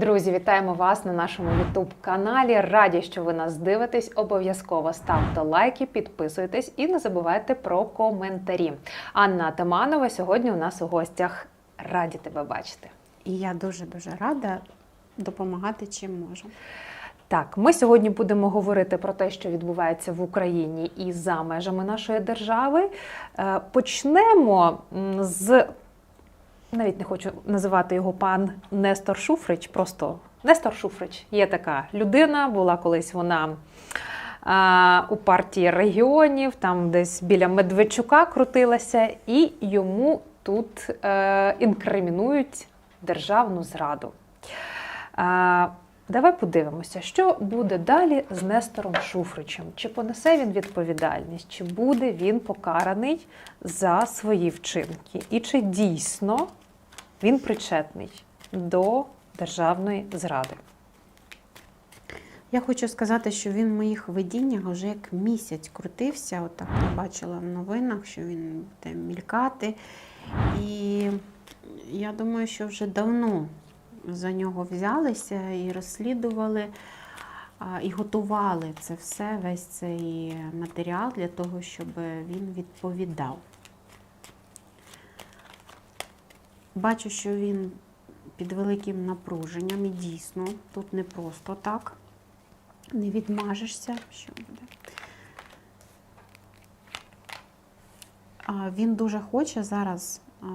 Друзі, вітаємо вас на нашому youtube каналі. Раді, що ви нас дивитесь. Обов'язково ставте лайки, підписуйтесь і не забувайте про коментарі. Анна Атаманова сьогодні у нас у гостях. Раді тебе бачити. І я дуже-дуже рада допомагати чим можу. Так, ми сьогодні будемо говорити про те, що відбувається в Україні і за межами нашої держави. Е, Почнемо з навіть не хочу називати його пан Нестор Шуфрич. Просто Нестор Шуфрич є така людина. Була колись вона у партії регіонів, там десь біля Медведчука крутилася, і йому тут е, інкримінують державну зраду. А, Давай подивимося, що буде далі з Нестором Шуфричем. Чи понесе він відповідальність, чи буде він покараний за свої вчинки, і чи дійсно він причетний до державної зради? Я хочу сказати, що він в моїх видіннях вже як місяць крутився. Отак я бачила в новинах, що він буде мількати. І я думаю, що вже давно за нього взялися і розслідували, і готували це все, весь цей матеріал для того, щоб він відповідав. Бачу, що він під великим напруженням і дійсно тут не просто так. Не відмажешся, що буде. А, Він дуже хоче зараз а,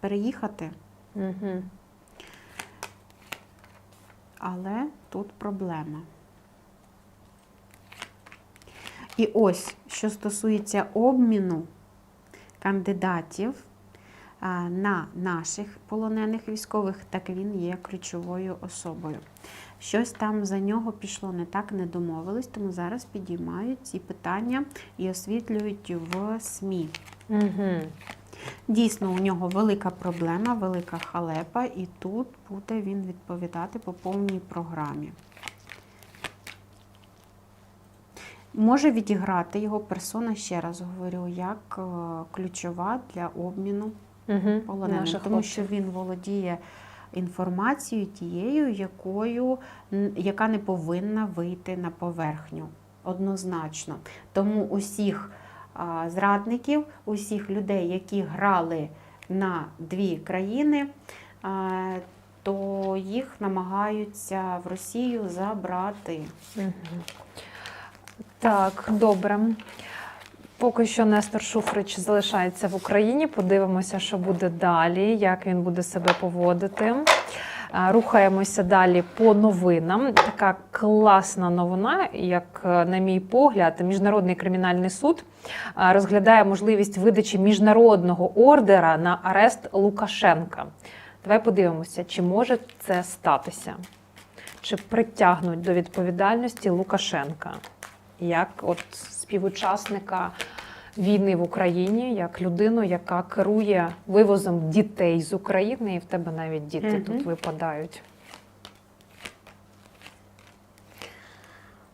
переїхати, Угу. але тут проблема. І ось, що стосується обміну кандидатів на наших полонених військових, так він є ключовою особою. Щось там за нього пішло не так, не домовились, тому зараз підіймають ці питання і освітлюють в СМІ. Угу. Дійсно, у нього велика проблема, велика халепа, і тут буде він відповідати по повній програмі. Може відіграти його персона, ще раз говорю, як е, ключова для обміну Угу. полонених, тому що він володіє інформацією тією, якою, яка не повинна вийти на поверхню. Однозначно. Тому усіх а, зрадників, усіх людей, які грали на дві країни, а, то їх намагаються в Росію забрати. Мгм. Так, добре. Поки що Нестор Шуфрич залишається в Україні. Подивимося, що буде далі, як він буде себе поводити. Рухаємося далі по новинам. Така класна новина, як е, на мій погляд, міжнародний кримінальний суд розглядає можливість видачі міжнародного ордера на арест Лукашенка. Давай подивимося, чи може це статися чи притягнуть до відповідальності Лукашенка як от співучасника війни в Україні, як людину, яка керує вивозом дітей з України, і в тебе навіть діти Мгм. тут випадають.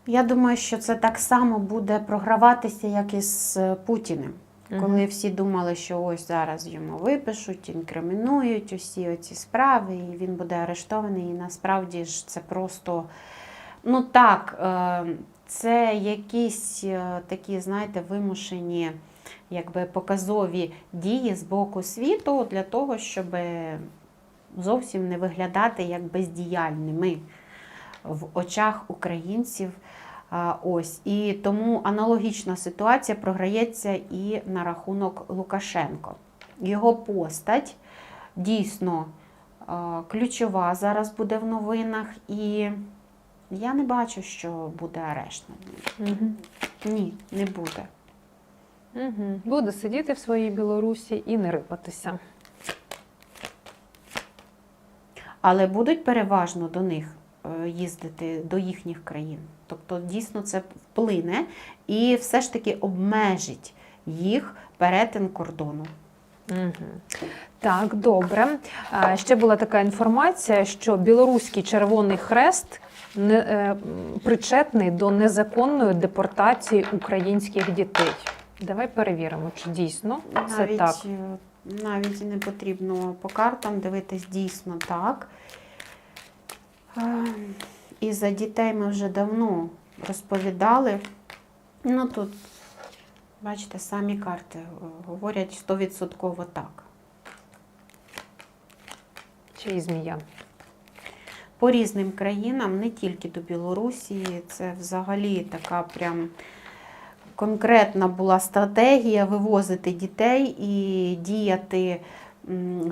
Я думаю, що це так само буде програватися, як і з Путіним. Коли всі думали, що ось зараз йому випишуть, інкримінують усі оці справи, і він буде арештований. І насправді ж це просто, ну так, е, це якісь е, такі, знаєте, вимушені, якби показові дії з боку світу для того, щоб зовсім не виглядати як бездіяльними в очах українців. Ось і тому аналогічна ситуація програється і на рахунок Лукашенко. Його постать дійсно ключова зараз буде в новинах, і я не бачу, що буде арешт ним. Угу. Ні, не буде. Угу. Буде сидіти в своїй Білорусі і не рипатися. Але будуть переважно до них е, їздити до їхніх країн. Тобто дійсно це вплине і все ж таки обмежить їх перетин кордону. Угу. Так, добре. Ще була така інформація, що білоруський Червоний Хрест причетний до незаконної депортації українських дітей. Давай перевіримо, чи дійсно це Навіть, так. е, навіть не потрібно по картам дивитись дійсно так. Е, І за дітей ми вже давно розповідали. Ну тут, бачите, самі карти е, говорять 100% так. Чи і змія? По різним країнам, не тільки до Білорусі, це взагалі така прям конкретна була стратегія вивозити дітей і діяти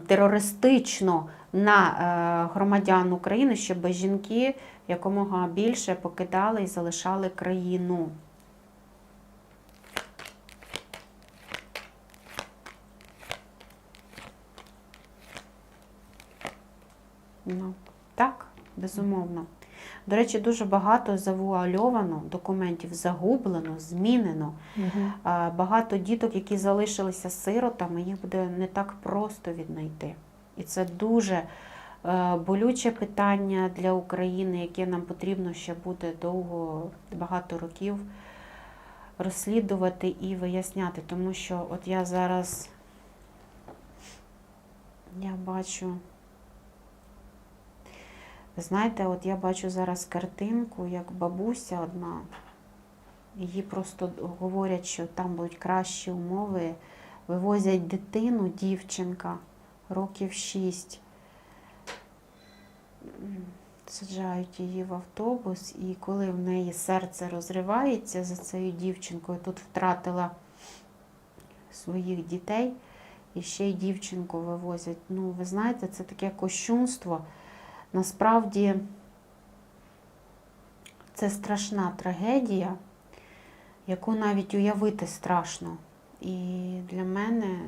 терористично на е, громадян України, щоб жінки якомога більше покидали і залишали країну. Ну, так, безумовно. До речі, дуже багато завуальовано документів загублено, змінено. Угу. Багато діток, які залишилися сиротами, їх буде не так просто віднайти. І це дуже е, болюче питання для України, яке нам потрібно ще буде довго, багато років розслідувати і виясняти. Тому що от я зараз я бачу. Ви знаєте, от я бачу зараз картинку, як бабуся одна. Її просто говорять, що там будуть кращі умови. Вивозять дитину, дівчинка, років 6. Саджають її в автобус, і коли в неї серце розривається за цією дівчинкою, тут втратила своїх дітей і ще й дівчинку вивозять. Ну, ви знаєте, це таке кощунство. Насправді це страшна трагедія, яку навіть уявити страшно. І для мене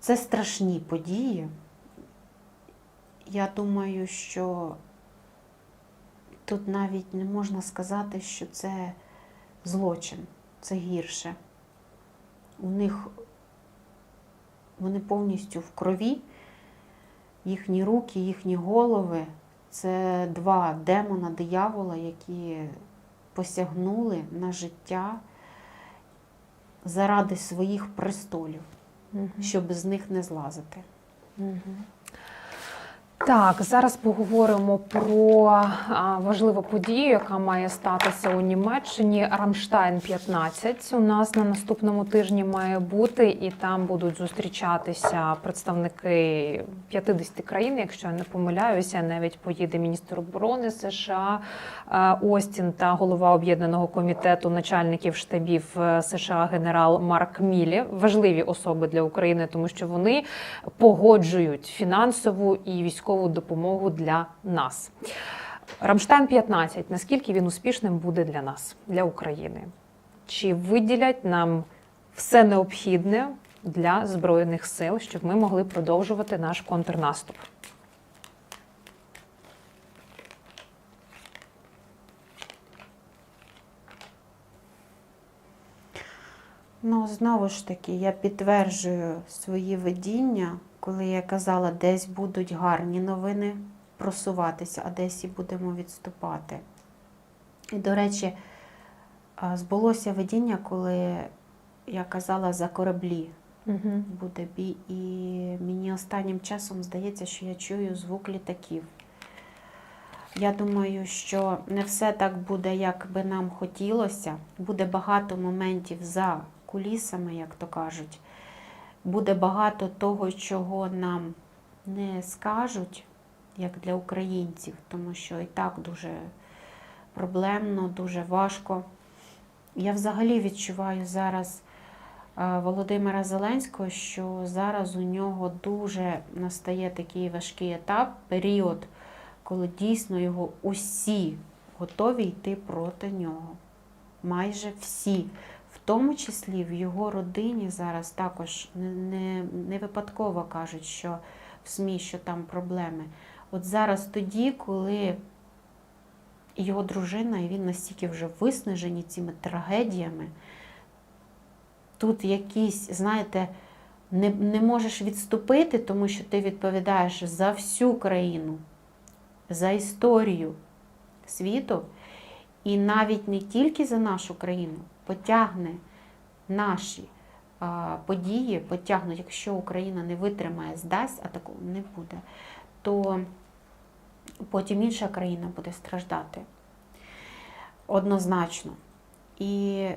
це страшні події. Я думаю, що тут навіть не можна сказати, що це злочин, це гірше. У них вони повністю в крові, їхні руки, їхні голови це два демона диявола, які посягнули на життя заради своїх престолів, Угу. щоб з них не злазити. Так, зараз поговоримо про важливу подію, яка має статися у Німеччині. Рамштайн 15 у нас на наступному тижні має бути, і там будуть зустрічатися представники 50 країн, якщо я не помиляюся. Навіть поїде міністр оборони США е, Остін та голова об'єднаного комітету начальників штабів е, США генерал Марк Мілі. Важливі особи для України, тому що вони погоджують фінансову і військову допомогу для нас. Рамштайн 15. Наскільки він успішним буде для нас, для України? Чи виділять нам все необхідне для збройних сил, щоб ми могли продовжувати наш контрнаступ? Ну, знову ж таки, я підтверджую свої видіння, коли я казала, десь будуть гарні новини просуватися, а десь і будемо відступати. І, до речі, збулося видіння, коли я казала за кораблі Угу. буде бій, і мені останнім часом здається, що я чую звук літаків. Я думаю, що не все так буде, як би нам хотілося. Буде багато моментів за кулісами, як то кажуть. Буде багато того, чого нам не скажуть, як для українців, тому що і так дуже проблемно, дуже важко. Я взагалі відчуваю зараз е, Володимира Зеленського, що зараз у нього дуже настає такий важкий етап, період, коли дійсно його усі готові йти проти нього. Майже всі. Тому числі в його родині зараз також не, не, не випадково кажуть, що в СМІ, що там проблеми. От зараз тоді, коли його дружина, і він настільки вже виснажені цими трагедіями, тут якісь, знаєте, не, не можеш відступити, тому що ти відповідаєш за всю країну, за історію світу, і навіть не тільки за нашу країну, потягне наші події потягнуть, якщо Україна не витримає, здасть, а такого не буде, то потім інша країна буде страждати. Однозначно. І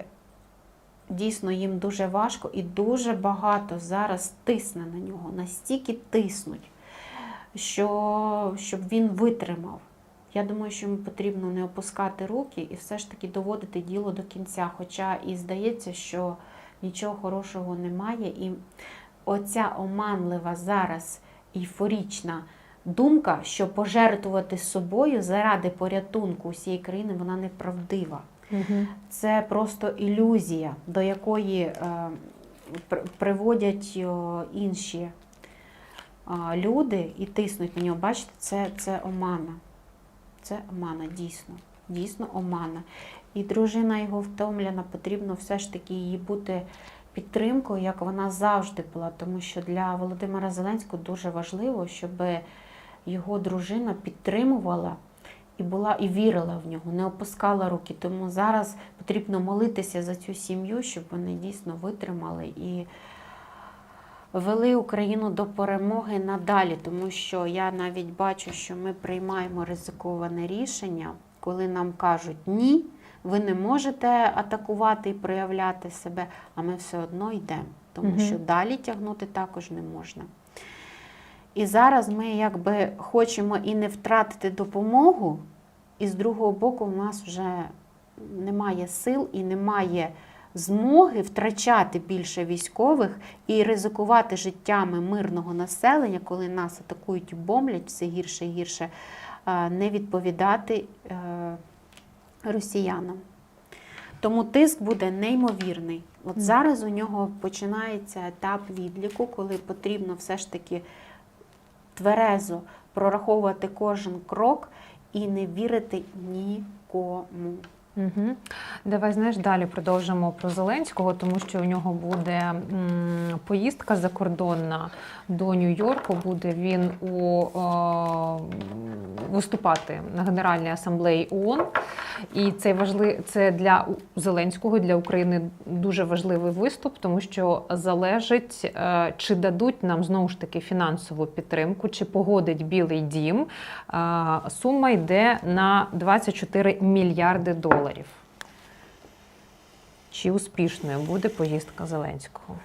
дійсно їм дуже важко і дуже багато зараз тисне на нього, настільки тиснуть, що, щоб він витримав. Я думаю, що потрібно не опускати руки і все ж таки доводити діло до кінця. Хоча і здається, що нічого хорошого немає. І оця оманлива зараз ейфорічна думка, що пожертвувати собою заради порятунку усієї країни, вона неправдива. Угу. Це просто ілюзія, до якої е, приводять е, інші е, люди і тиснуть на нього. Бачите, це, це омана. Це омана, дійсно. Дійсно омана. І дружина його втомлена, потрібно все ж таки їй бути підтримкою, як вона завжди була. Тому що для Володимира Зеленського дуже важливо, щоб його дружина підтримувала і була і вірила в нього, не опускала руки. Тому зараз потрібно молитися за цю сім'ю, щоб вони дійсно витримали і вели Україну до перемоги надалі. Тому що я навіть бачу, що ми приймаємо ризиковане рішення, коли нам кажуть ні. Ви не можете атакувати і проявляти себе, а ми все одно йдемо, тому Мгм. що далі тягнути також не можна. І зараз ми якби хочемо і не втратити допомогу, і з другого боку, в нас вже немає сил і немає змоги втрачати більше військових і ризикувати життями мирного населення, коли нас атакують і бомблять все гірше і гірше, не відповідати е, росіянам. Тому тиск буде неймовірний. От зараз у нього починається етап відліку, коли потрібно все ж таки тверезо прораховувати кожен крок і не вірити нікому. Угу. Давай знаєш, далі продовжимо про Зеленського, тому що у нього буде м, поїздка закордонна до Нью-Йорку. Буде він у е, виступати на Генеральній асамблеї ООН. І це важли, це для Зеленського для України дуже важливий виступ, тому що залежить, е, чи дадуть нам знову ж таки фінансову підтримку, чи погодить Білий Дім. Е, Сума йде на 24 мільярди доларів. Чи успішною буде поїздка Зеленського?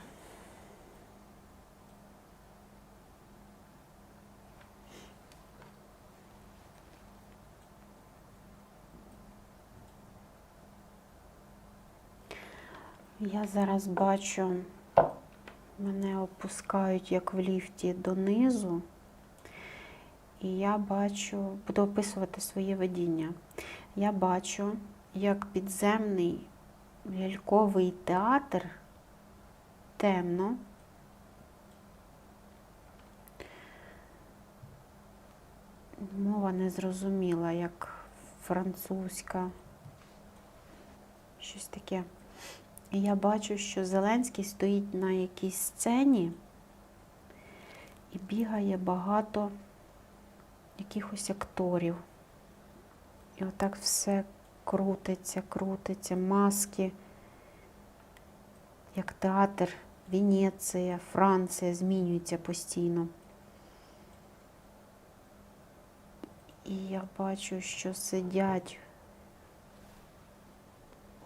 Я зараз бачу, мене опускають як в ліфті донизу. І я бачу, буду описувати своє видіння. Я бачу, як підземний ляльковий театр темно. Мова незрозуміла, як французька. Щось таке. І я бачу, що Зеленський стоїть на якійсь сцені і бігає багато якихось акторів. І отак все крутиться, крутиться, маски, як театр, Венеція, Франція змінюється постійно. І я бачу, що сидять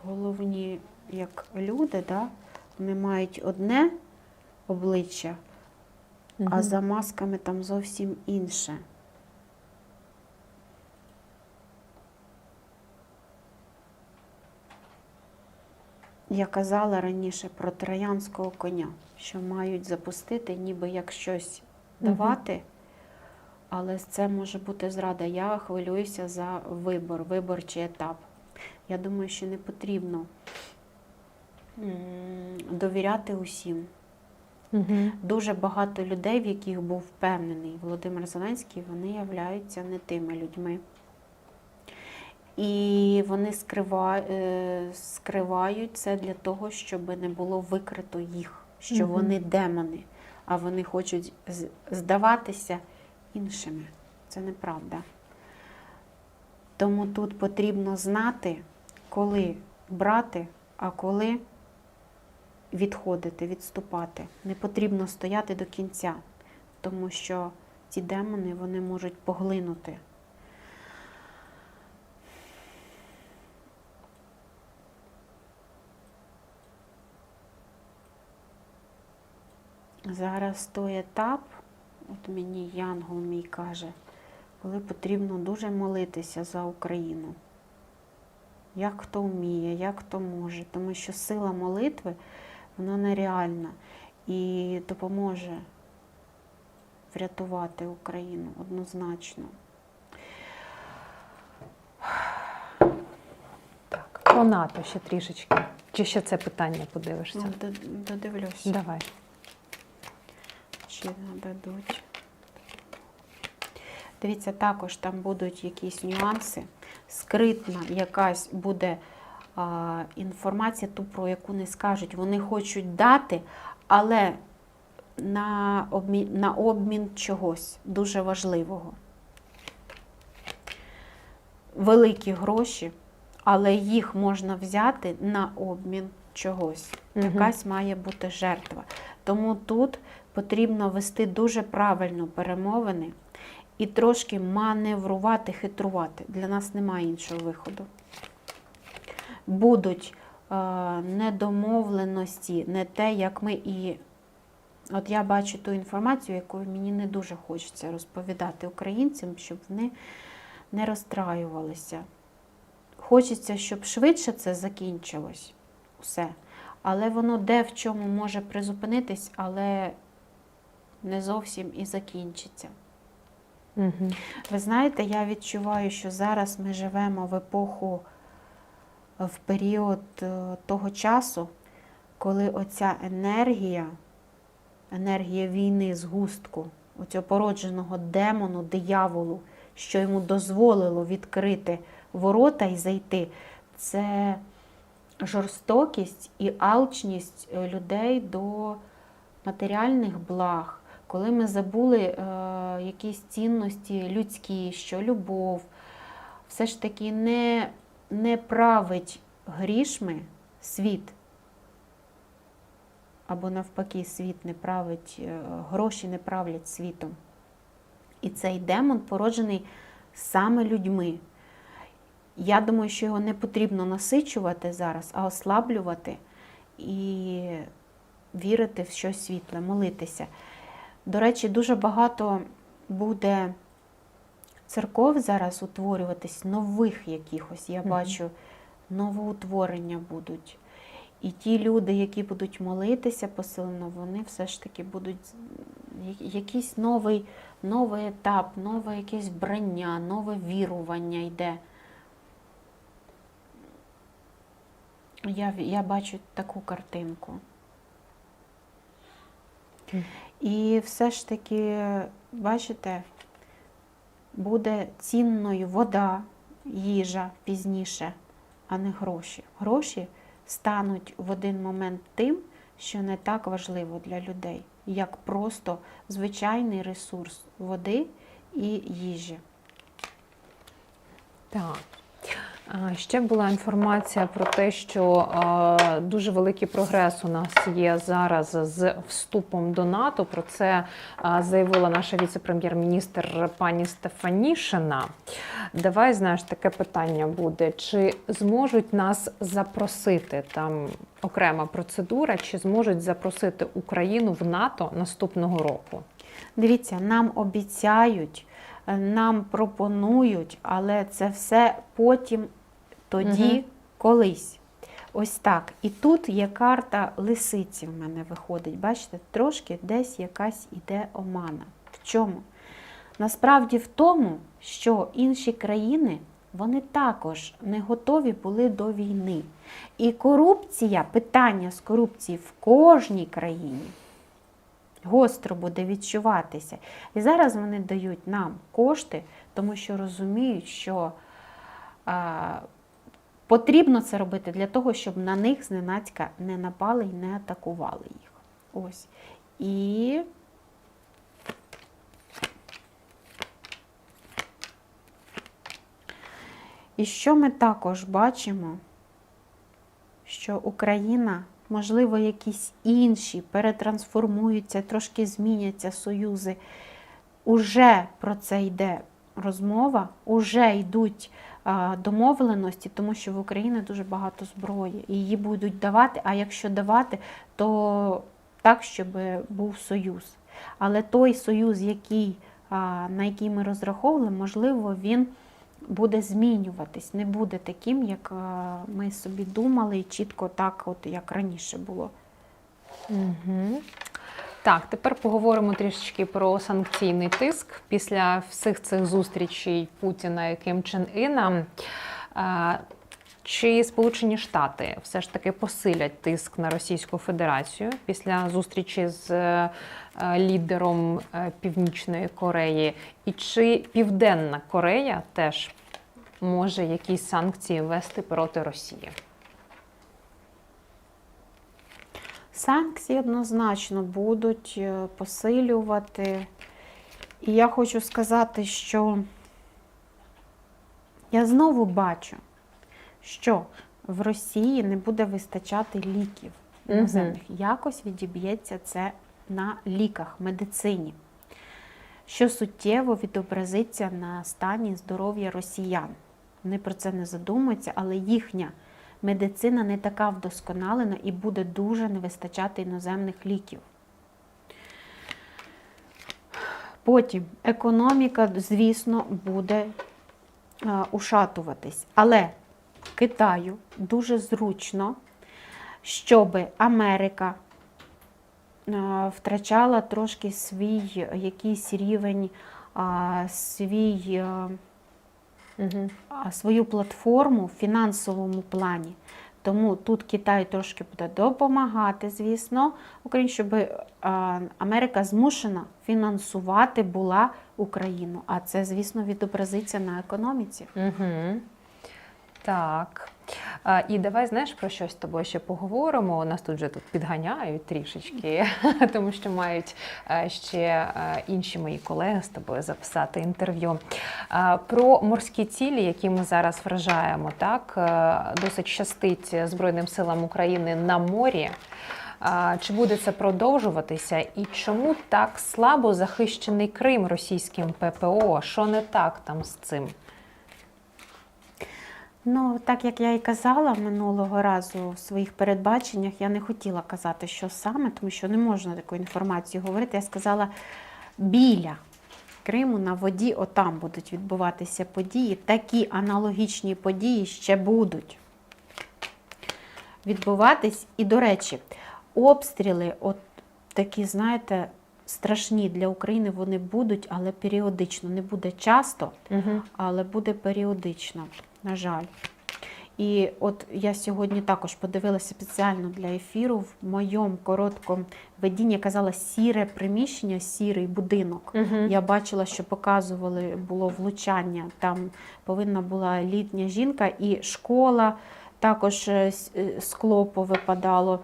головні як люди, да? вони мають одне обличчя, а за масками там зовсім інше. Я казала раніше про троянського коня, що мають запустити, ніби як щось давати, але це може бути зрада. Я хвилююся за вибор, виборчий етап. Я думаю, що не потрібно довіряти усім. Угу. Дуже багато людей, в яких був впевнений Володимир Зеленський, вони являються не тими людьми. І вони е, скривають це для того, щоб не було викрито їх, що Мгм. вони демони, а вони хочуть здаватися іншими. Це неправда. Тому тут потрібно знати, коли брати, а коли відходити, відступати. Не потрібно стояти до кінця, тому що ці демони вони можуть поглинути. Зараз той етап, от мені Янгол мій каже, коли потрібно дуже молитися за Україну. Як хто вміє, як хто може, тому що сила молитви вона нереальна і допоможе врятувати Україну однозначно. Так, про НАТО ще трішечки. Чи ще це питання подивишся? Ну, Додивлюсь, Давай. Чи нададуть. Дивіться, також там будуть якісь нюанси. Скритна якась буде а, інформація, ту, про яку не скажуть. Вони хочуть дати, але на обмін, на обмін чогось дуже важливого. Великі гроші, але їх можна взяти на обмін чогось. Якась має бути жертва. Тому тут потрібно вести дуже правильно перемовини і трошки маневрувати, хитрувати. Для нас немає іншого виходу. Будуть е, недомовленості, не те, як ми і. От я бачу ту інформацію, яку мені не дуже хочеться розповідати українцям, щоб вони не розстраювалися. Хочеться, щоб швидше це закінчилось все. Але воно де в чому може призупинитись, але не зовсім і закінчиться. Угу. Ви знаєте, я відчуваю, що зараз ми живемо в епоху, в період е, того часу, коли оця енергія, енергія війни, згустку, оцього породженого демону, дияволу, що йому дозволило відкрити ворота і зайти, це жорстокість і алчність е, людей до матеріальних благ, коли ми забули е, якісь цінності людські, що любов, все ж таки не, не править грішми світ. Або навпаки, світ не править, е, гроші не правлять світом. І цей демон породжений саме людьми. Я думаю, що його не потрібно насичувати зараз, а ослаблювати і вірити в щось світле, молитися. До речі, дуже багато буде церков зараз утворюватись, нових якихось. Я бачу, новоутворення будуть. І ті люди, які будуть молитися посилено, вони все ж таки будуть якийсь новий, новий етап, нове якесь вбрання, нове вірування йде. Я, я бачу таку картинку. І все ж таки, бачите, буде цінною вода, їжа пізніше, а не гроші. Гроші стануть в один момент тим, що не так важливо для людей, як просто звичайний ресурс води і їжі. Так. Ще була інформація про те, що дуже великий прогрес у нас є зараз з вступом до НАТО. Про це заявила наша віце-прем'єр-міністр пані Стефанішина. Давай знаєш, таке питання буде: чи зможуть нас запросити там окрема процедура, чи зможуть запросити Україну в НАТО наступного року? Дивіться, нам обіцяють, нам пропонують, але це все потім, тоді, Мгм. колись. Ось так. І тут є карта лисиці в мене виходить. Бачите, трошки десь якась іде омана. В чому? Насправді в тому, що інші країни вони також не готові були до війни. І корупція, питання з корупції в кожній країні гостро буде відчуватися. І зараз вони дають нам кошти, тому що розуміють, що а, потрібно це робити для того, щоб на них зненацька не напали і не атакували їх. Ось. І І що ми також бачимо, що Україна можливо, якісь інші перетрансформуються, трошки зміняться союзи. Уже про це йде розмова, уже йдуть домовленості, тому що в Україні дуже багато зброї. І її будуть давати, а якщо давати, то так, щоб був союз. Але той союз, який, на який ми розраховували, можливо, він буде змінюватись, не буде таким, як ми собі думали, і чітко так, от як раніше було. Угу. Так, тепер поговоримо трішечки про санкційний тиск після всіх цих зустрічей Путіна і Ким Чен Іна. Е, Чи Сполучені Штати все ж таки посилять тиск на Російську Федерацію після зустрічі з е, лідером е, Північної Кореї? І чи Південна Корея теж може якісь санкції ввести проти Росії? Санкції однозначно будуть е, посилювати. І я хочу сказати, що я знову бачу, що в Росії не буде вистачати ліків іноземних. Якось відіб'ється це на ліках, медицині, що суттєво відобразиться на стані здоров'я росіян. Вони про це не задумуються, але їхня медицина не така вдосконалена і буде дуже не вистачати іноземних ліків. Потім економіка, звісно, буде е, ушатуватись. Але Китаю дуже зручно, щоб Америка е, втрачала трошки свій якийсь рівень, свій. Е, Угу. свою платформу в фінансовому плані. Тому тут Китай трошки буде допомагати, звісно, Україні, щоб Америка змушена фінансувати була Україну. А це, звісно, відобразиться на економіці. Угу. Так. І давай знаєш про щось з тобою ще поговоримо. Нас тут вже тут підганяють трішечки, тому що мають е, ще е, інші мої колеги з тобою записати інтерв'ю. Про морські цілі, які ми зараз вражаємо, так е, досить щастить Збройним силам України на морі. Чи буде це продовжуватися? І чому так слабо захищений Крим російським ППО? Що не так там з цим? Ну, так як я і казала минулого разу в своїх передбаченнях, я не хотіла казати, що саме, тому що не можна таку інформацію говорити. Я сказала біля Криму на воді, отам будуть відбуватися події. Такі аналогічні події ще будуть відбуватись. І, до речі, обстріли, от такі, знаєте, страшні для України вони будуть, але періодично. Не буде часто, Угу. але буде періодично, на жаль. І от я сьогодні також подивилася спеціально для ефіру в моєму короткому видінні я казала сіре приміщення, сірий будинок. Угу. Я бачила, що показували, було влучання. Там повинна була літня жінка і школа, також е, е, скло повипадало.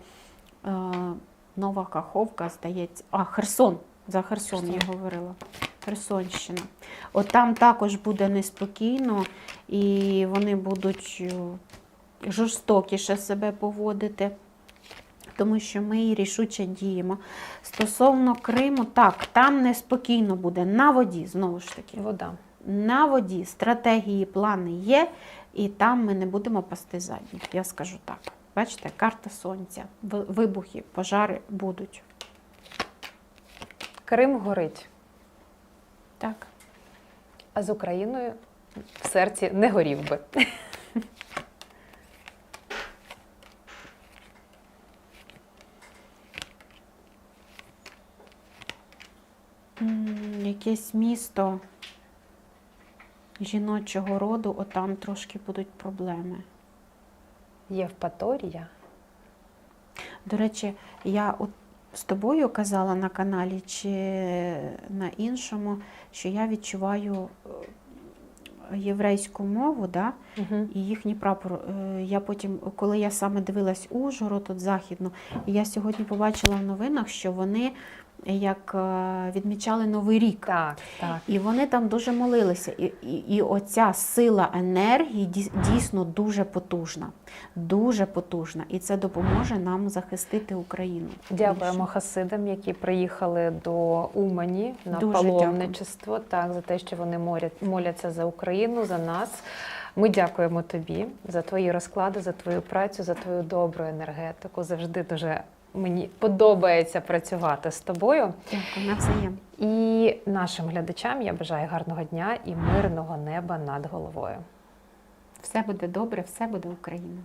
Нова Каховка, здається. А, Херсон. За Херсон я говорила. Херсонщина. От там також буде неспокійно, і вони будуть е, жорстокіше себе поводити, тому що ми рішуче діємо. Стосовно Криму, так, там неспокійно буде на воді, знову ж таки. Вода. На воді стратегії, плани є, і там ми не будемо пасти задні. Я скажу так. Бачите, карта сонця, вибухи, пожари будуть. Крим горить, Так. а з Україною в серці не горів би. Якесь місто жіночого роду, отам трошки будуть проблеми. Євпаторія. До речі, я от з тобою казала на каналі чи на іншому, що я відчуваю е, єврейську мову, да? Угу. і їхній прапор. Е, Я потім, коли я саме дивилась Ужгород, от західну, я сьогодні побачила в новинах, що вони як е, відмічали Новий рік. Так, так. І вони там дуже молилися. І, і, і оця сила енергії дій- дійсно дуже потужна. Дуже потужна. І це допоможе нам захистити Україну. Дякуємо більше. хасидам, які приїхали до Умані на Дуже паломничество, так за те, що вони морять, моляться за Україну, за нас. Ми дякуємо тобі за твої розклади, за твою працю, за твою добру енергетику. Завжди дуже мені подобається працювати з тобою. Дякую, навзаєм. І нашим глядачам я бажаю гарного дня і мирного неба над головою. Все буде добре, все буде Україна.